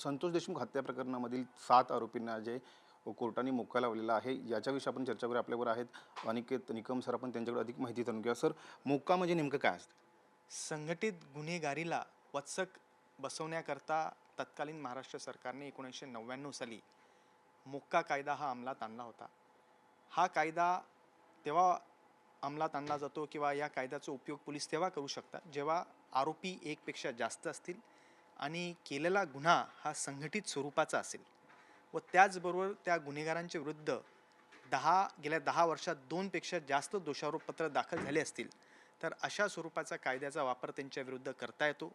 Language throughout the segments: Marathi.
संतोष देशमुख हत्या प्रकरणामधील सात आरोपींना जे कोर्टाने मोका लावलेला आहे याच्याविषयी आपण चर्चा करू आपल्यावर आहेत अनिकेत निकम सर आपण त्यांच्याकडे अधिक माहिती जाणून घ्या सर मोक्का म्हणजे नेमकं काय असतं? संघटित गुन्हेगारीला वचक बसवण्याकरता तत्कालीन महाराष्ट्र सरकारने एकोणीसशे नव्याण्णव साली मोक्का कायदा हा अंमलात आणला होता. हा कायदा तेव्हा अंमलात आणला जातो किंवा या कायद्याचा उपयोग पोलीस तेव्हा करू शकतात जेव्हा आरोपी एकपेक्षा जास्त असतील. आणि केलेला गुन्हा हा संघटित स्वरूपाचा असेल. व त्याचबरोबर त्या गुन्हेगारांच्या विरुद्ध दहा गेल्या दहा वर्षात दोनपेक्षा जास्त दोषारोपपत्र दाखल झाले असतील. तर अशा स्वरूपाचा कायद्याचा वापर त्यांच्या विरुद्ध करता येतो.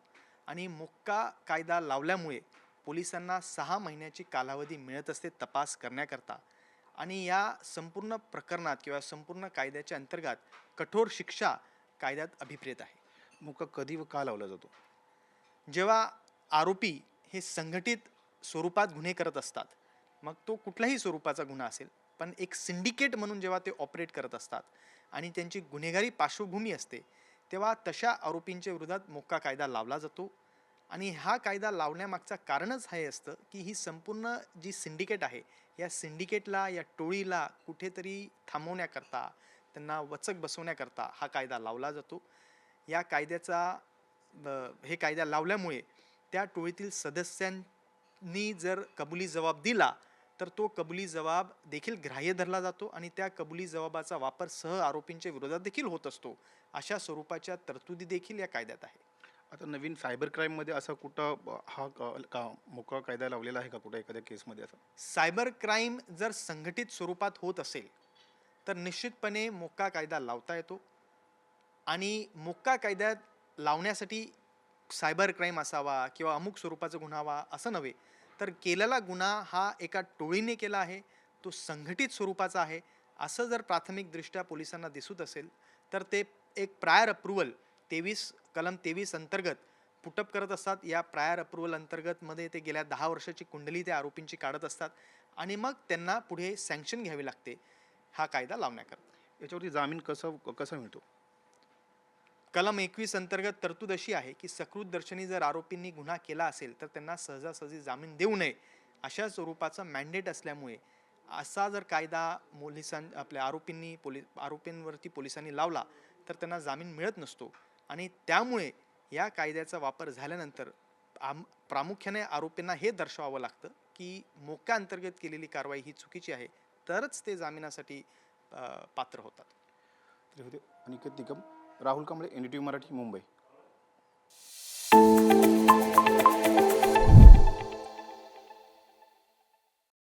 आणि मोक्का कायदा लावल्यामुळे पोलिसांना सहा महिन्याची कालावधी मिळत असते तपास करण्याकरता. आणि या संपूर्ण प्रकरणात किंवा संपूर्ण कायद्याच्या अंतर्गत कठोर शिक्षा कायद्यात अभिप्रेत आहे. मोक्का कधी व का लावला जातो? जेव्हा आरोपी हे संघटित स्वरूपात गुन्हे करत असतात. मग तो कुठल्याही स्वरूपाचा गुन्हा असेल पण एक सिंडिकेट म्हणून जेव्हा ते ऑपरेट करत असतात आणि त्यांची गुन्हेगारी पार्श्वभूमी असते तेव्हा तशा आरोपींच्या विरोधात मोक्का कायदा लावला जातो. आणि हा कायदा लावण्यामागचं कारणच हे असतं की ही संपूर्ण जी सिंडिकेट आहे या सिंडिकेटला या टोळीला कुठेतरी थांबवण्याकरता त्यांना वचक बसवण्याकरता हा कायदा लावला जातो. या कायद्याचा ब- हे कायदा लावल्यामुळे त्या टोळीतील सदस्यांनी जर कबुली जबाब दिला तर तो कबुली जबाब देखील ग्राह्य धरला जातो आणि त्या कबुली जबाबाचा वापर सह आरोपींच्या विरोधात देखील होत असतो. अशा स्वरूपाच्या तरतुदी देखील या कायद्यात आहे. आता नवीन सायबर क्राईममध्ये असा कुठं हा क- मोक्का कायदा लावलेला आहे का कुठं एखाद्या केसमध्ये असं? सायबर क्राईम जर संघटित स्वरूपात होत असेल तर निश्चितपणे मोक्का कायदा लावता येतो. आणि मोक्का कायद्यात लावण्यासाठी सायबर क्राईम असावा किंवा अमुक स्वरूपाचा गुन्हा हवा असं नव्हे. तर केलेला गुन्हा हा एका टोळीने केला आहे तो संघटित स्वरूपाचा आहे असं जर प्राथमिकदृष्ट्या पोलिसांना दिसत असेल तर ते एक प्रायर अप्रुव्हल तेवीस कलम तेवीस अंतर्गत पुटअप करत असतात. या प्रायर अप्रुव्हल अंतर्गतमध्ये ते गेल्या दहा वर्षाची कुंडली त्या आरोपींची काढत असतात आणि मग त्यांना पुढे सँक्शन घ्यावी लागते. हा कायदा लावण्याकरता. याच्यावरती जामीन कसं कसा मिळतो? कलम एकवीस अंतर्गत तरतूद अशी आहे की सकृत दर्शनी जर आरोपींनी गुन्हा केला असेल तर त्यांना सहजासहजी जामीन देऊ नये. अशा स्वरूपाचा मॅन्डेट असल्यामुळे असा जर कायदा पोलिसां आपल्या आरोपींनी पोलि आरोपींवरती पोलिसांनी लावला तर त्यांना जामीन मिळत नसतो. आणि त्यामुळे या कायद्याचा वापर झाल्यानंतर आम प्रामुख्याने आरोपींना हे दर्शवावं लागतं की मोक्या अंतर्गत केलेली कारवाई ही चुकीची आहे तरच ते जामिनासाठी पात्र होतात. Aniket Nikam. Rahul Kamble N D T Marathi Mumbai.